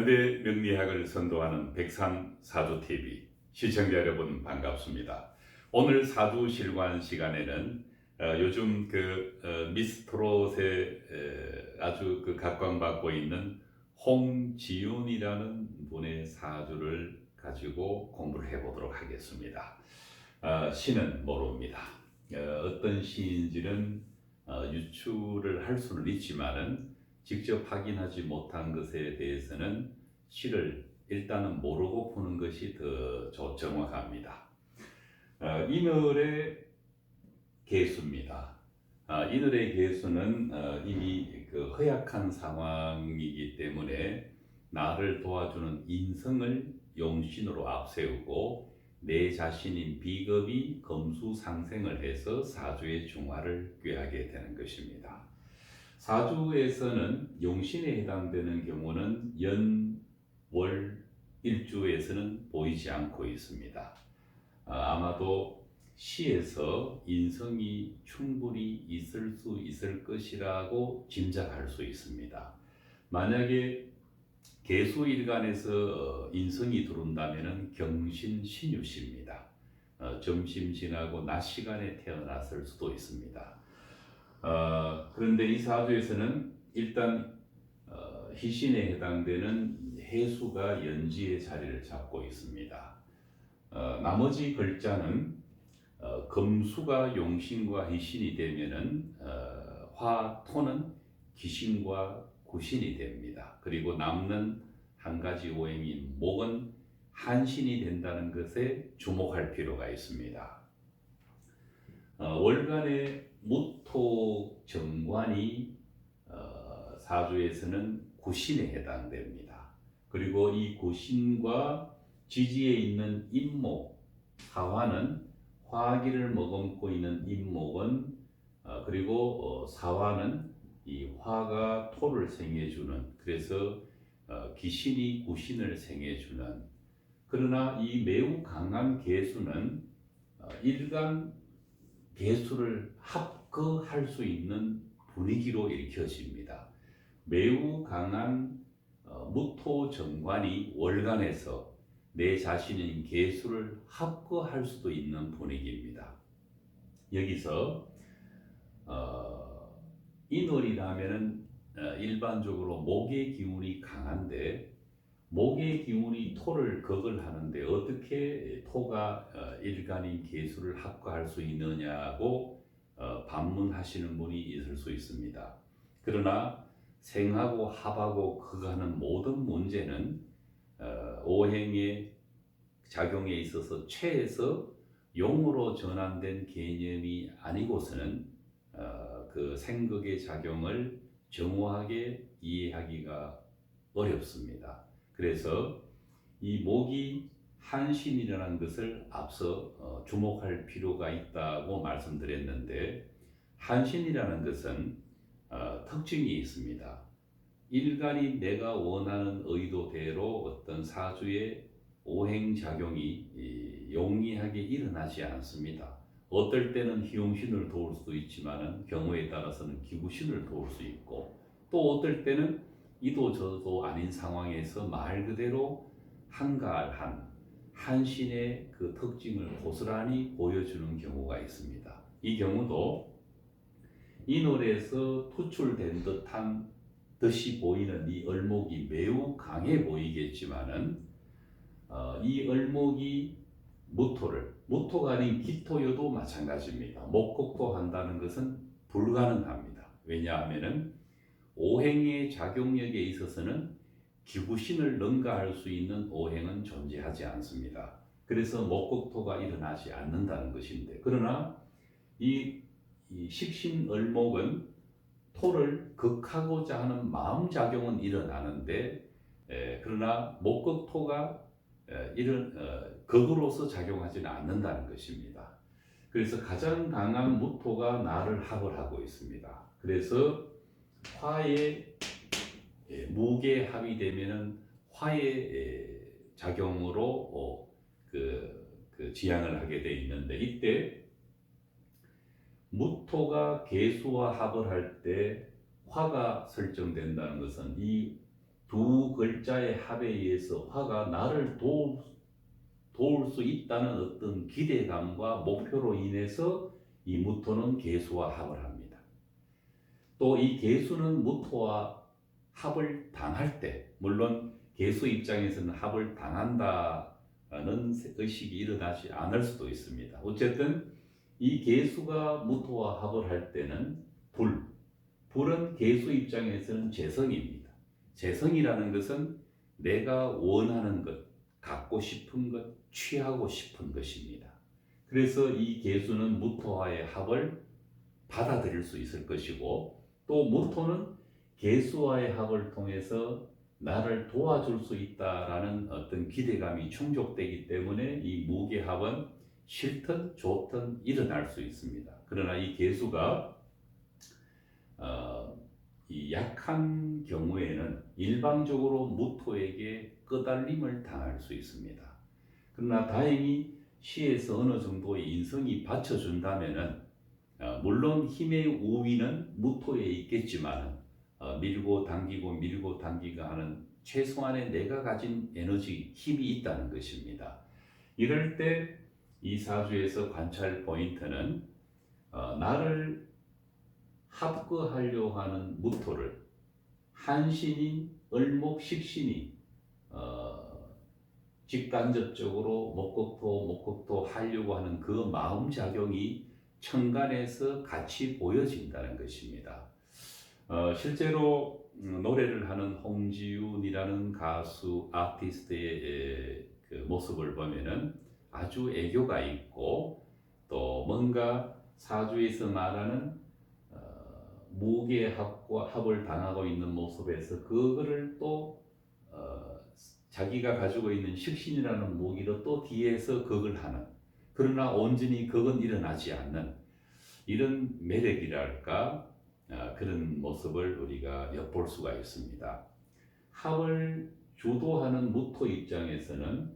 현대 명리학을 선도하는 백삼 사주 TV 시청자 여러분 반갑습니다. 오늘 사주 실관 시간에는 어, 요즘 그 어, 미스트롯에 에, 아주 그 각광받고 있는 홍지윤이라는 분의 사주를 가지고 공부를 해보도록 하겠습니다. 어, 시는 모릅니다. 어, 어떤 시인지는 어, 유추를 할 수는 있지만은 직접 확인하지 못한 것에 대해서는 시를 일단은 모르고 푸는 것이 더 조- 정확합니다. 어, 이늘의 개수입니다. 아, 이늘의 개수는 어, 이미 그 허약한 상황이기 때문에 나를 도와주는 인성을 용신으로 앞세우고 내 자신인 비겁이 검수 상생을 해서 사주의 중화를 꾀하게 되는 것입니다. 사주에서는 용신에 해당되는 경우는 연, 월, 일주에서는 보이지 않고 있습니다. 아, 아마도 시에서 인성이 충분히 있을 수 있을 것이라고 짐작할 수 있습니다. 만약에 개수일간에서 어, 인성이 들어온다면 경신 신유시입니다. 어, 점심 지나고 낮 시간에 태어났을 수도 있습니다. 어, 그런데 이 사주에서는 일단 어, 희신에 해당되는 해수가 연지의 자리를 잡고 있습니다. 어, 나머지 글자는 어, 금수가 용신과 희신이 되면은 어, 화토는 기신과 구신이 됩니다. 그리고 남는 한 가지 오행인 목은 한신이 된다는 것에 주목할 필요가 있습니다. 어, 월간의 무토 정관이 어, 사주에서는 구신에 해당됩니다. 그리고 이 구신과 지지에 있는 임목, 사화는 화기를 머금고 있는 임목은 어, 그리고 어, 사화는 이 화가 토를 생해주는 그래서 어, 기신이 구신을 생해주는 그러나 이 매우 강한 개수는 어, 일간 개수를 합거할 수 있는 분위기로 읽혀집니다. 매우 강한 어, 무토 정관이 월간에서 내 자신인 개수를 합거할 수도 있는 분위기입니다. 여기서 어, 인월이라면은 어, 일반적으로 목의 기운이 강한데 목의 기운이 토를 극을 하는데 어떻게 토가 어, 일간인 개수를 합과할 수 있느냐고 어, 반문하시는 분이 있을 수 있습니다. 그러나 생하고 합하고 극하는 모든 문제는 어, 오행의 작용에 있어서 최에서 용으로 전환된 개념이 아니고서는 어, 그 생극의 작용을 정확하게 이해하기가 어렵습니다. 그래서 이 목이 한신이라는 것을 앞서 어, 주목할 필요가 있다고 말씀드렸는데 한신이라는 것은 어, 특징이 있습니다. 일간이 내가 원하는 의도대로 어떤 사주의 오행 작용이 이, 용이하게 일어나지 않습니다. 어떨 때는 희용신을 도울 수도 있지만은 경우에 따라서는 기구신을 도울 수 있고 또 어떨 때는 이도 저도 아닌 상황에서 말 그대로 한가한 한신의 그 특징을 고스란히 보여주는 경우가 있습니다. 이 경우도 이 노래에서 투출된 듯한 듯이 보이는 이 얼목이 매우 강해 보이겠지만은 어, 이 얼목이 무토를 무토가 아닌 기토여도 마찬가지입니다. 목곡토 한다는 것은 불가능합니다. 왜냐하면은 오행의 작용력에 있어서는 기구신을 능가할 수 있는 오행은 존재하지 않습니다. 그래서 목곡토가 일어나지 않는다는 것인데 그러나 이, 이 식신얼목은 토를 극하고자 하는 마음 작용은 일어나는데 에, 그러나 목극토가 에, 이런 어, 극으로서 작용하지는 않는다는 것입니다. 그래서 가장 강한 무토가 나를 합을 하고 있습니다. 그래서 화의 예, 무게 합이 되면은 화의 예, 작용으로 어, 그, 그 지향을 하게 돼 있는데 이때 무토가 개수와 합을 할 때 화가 설정된다는 것은 이 두 글자의 합에 의해서 화가 나를 도울, 도울 수 있다는 어떤 기대감과 목표로 인해서 이 무토는 개수와 합을 합니다. 또 이 개수는 무토와 합을 당할 때, 물론 개수 입장에서는 합을 당한다는 의식이 일어나지 않을 수도 있습니다. 어쨌든 이 개수가 무토와 합을 할 때는 불, 불은 개수 입장에서는 재성입니다. 재성이라는 것은 내가 원하는 것, 갖고 싶은 것, 취하고 싶은 것입니다. 그래서 이 개수는 무토와의 합을 받아들일 수 있을 것이고 또 무토는 개수와의 합을 통해서 나를 도와줄 수 있다라는 어떤 기대감이 충족되기 때문에 이 무게합은 싫든 좋든 일어날 수 있습니다. 그러나 이 개수가 어, 이 약한 경우에는 일방적으로 무토에게 끄달림을 당할 수 있습니다. 그러나 다행히 시에서 어느 정도의 인성이 받쳐준다면은 어, 물론 힘의 우위는 무토에 있겠지만 어, 밀고 당기고 밀고 당기가 하는 최소한의 내가 가진 에너지 힘이 있다는 것입니다. 이럴 때 이 사주에서 관찰 포인트는 어, 나를 합거하려고 하는 무토를 한신인 을목식신이 어, 직간접적으로 목극토 목극토 하려고 하는 그 마음 작용이 천간에서 같이 보여진다는 것입니다. 어, 실제로 음, 노래를 하는 홍지윤이라는 가수 아티스트의 에, 그 모습을 보면은 아주 애교가 있고 또 뭔가 사주에서 말하는 어, 무게합과 합을 당하고 있는 모습에서 그거를 또 어, 자기가 가지고 있는 식신이라는 무기로 또 뒤에서 그걸 하는 그러나 온전히 그건 일어나지 않는 이런 매력이랄까 아, 그런 모습을 우리가 엿볼 수가 있습니다. 합을 주도하는 무토 입장에서는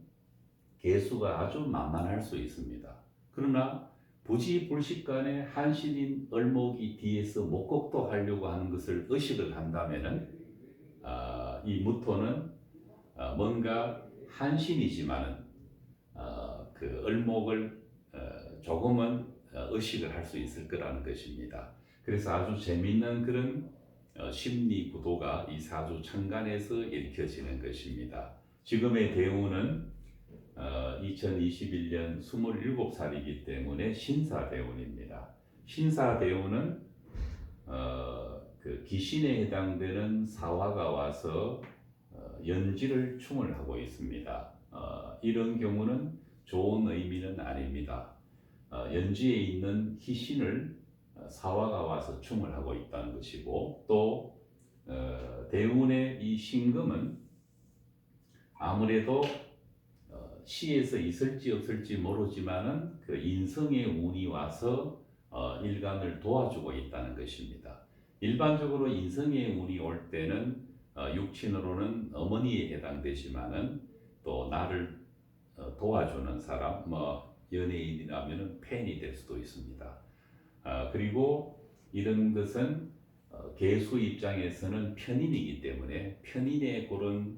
개수가 아주 만만할 수 있습니다. 그러나 부지불식간에 한신인 을목이 뒤에서 목곡도 하려고 하는 것을 의식을 한다면은 아, 이 무토는 아, 뭔가 한신이지만은 어, 그 을목을 어, 조금은 어, 의식을 할 수 있을 거라는 것입니다. 그래서 아주 재미있는 그런 어, 심리 구도가 이 사주 천간에서 읽혀지는 것입니다. 지금의 대운은 어, 2021년 27살이기 때문에 신사 대운입니다. 신사 대운은 어, 그 기신에 해당되는 사화가 와서 어, 연지를 충을 하고 있습니다. 어, 이런 경우는 좋은 의미는 아닙니다. 어, 연지에 있는 희신을 어, 사화가 와서 충을 하고 있다는 것이고 또 어, 대운의 이 신금은 아무래도 어, 시에서 있을지 없을지 모르지만은 그 인성의 운이 와서 어, 일간을 도와주고 있다는 것입니다. 일반적으로 인성의 운이 올 때는 어, 육친으로는 어머니에 해당되지만은 또 나를 어, 도와주는 사람, 뭐 연예인이라면 팬이 될 수도 있습니다. 아, 그리고 이런 것은 어, 개수 입장에서는 편인이기 때문에 편인의 그런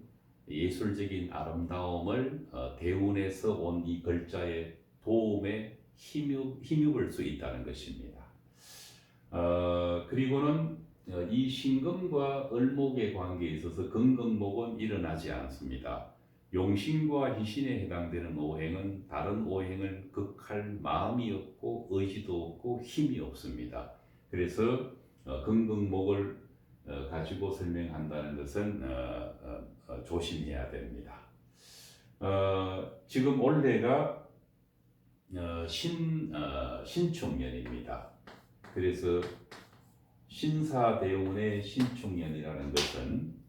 예술적인 아름다움을 어, 대운에서 온 이 글자의 도움에 힘입, 힘입을 수 있다는 것입니다. 어, 그리고는 어, 이 신금과 을목의 관계에 있어서 금금목은 일어나지 않습니다. 용신과 희신에 해당되는 오행은 다른 오행을 극할 마음이 없고 의지도 없고 힘이 없습니다. 그래서 어, 금금목을 어, 가지고 설명한다는 것은 어, 어, 어, 조심해야 됩니다. 어, 지금 올해가 어, 신 어, 신축년입니다. 그래서 신사대운의 신축년이라는 것은 어,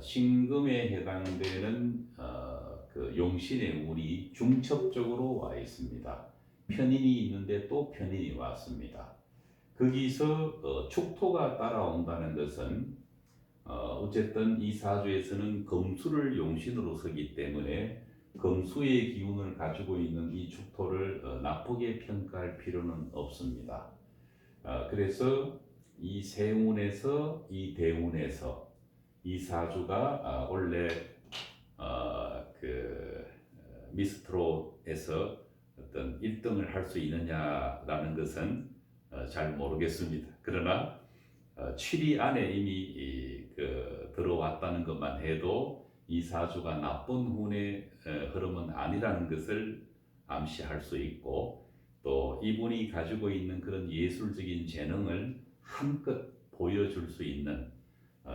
신금에 해당되는 어, 그 용신의 운이 중첩적으로 와 있습니다. 편인이 있는데 또 편인이 왔습니다. 거기서 어, 축토가 따라온다는 것은 어, 어쨌든 이 사주에서는 금수를 용신으로 서기 때문에 금수의 기운을 가지고 있는 이 축토를 어, 나쁘게 평가할 필요는 없습니다. 어, 그래서 이 세운에서 이 대운에서 이 사주가 아, 원래 어, 그 어, 미스트롯에서 어떤 1등을 할 수 있느냐라는 것은 어, 잘 모르겠습니다. 그러나 어, 7위 안에 이미 이, 그, 들어왔다는 것만 해도 이 사주가 나쁜 운의 어, 흐름은 아니라는 것을 암시할 수 있고 또 이분이 가지고 있는 그런 예술적인 재능을 한껏 보여줄 수 있는 어,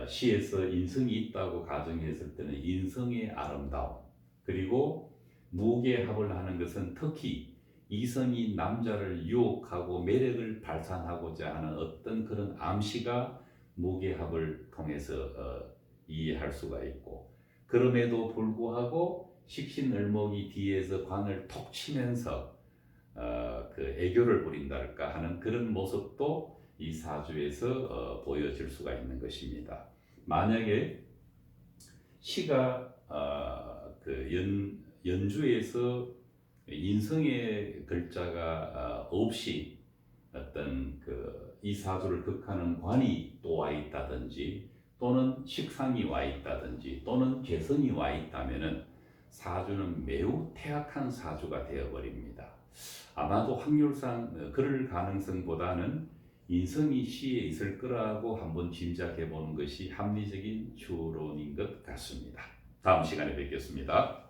시에서 인성이 있다고 가정했을 때는 인성의 아름다움. 그리고 무게합을 하는 것은 특히 이성이 남자를 유혹하고 매력을 발산하고자 하는 어떤 그런 암시가 무게합을 통해서 어, 이해할 수가 있고 그럼에도 불구하고 식신을목이 뒤에서 관을 톡 치면서 어, 그 애교를 부린달까 하는 그런 모습도 이 사주에서 어, 보여질 수가 있는 것입니다. 만약에 시가 어, 그 연, 연주에서 인성의 글자가 어, 없이 어떤 그 이 사주를 극하는 관이 또 와 있다든지 또는 식상이 와 있다든지 또는 개성이 와 있다면은 사주는 매우 태악한 사주가 되어 버립니다. 아마도 확률상 어, 그럴 가능성보다는 인성이 시에 있을 거라고 한번 짐작해 보는 것이 합리적인 추론인 것 같습니다. 다음 시간에 뵙겠습니다.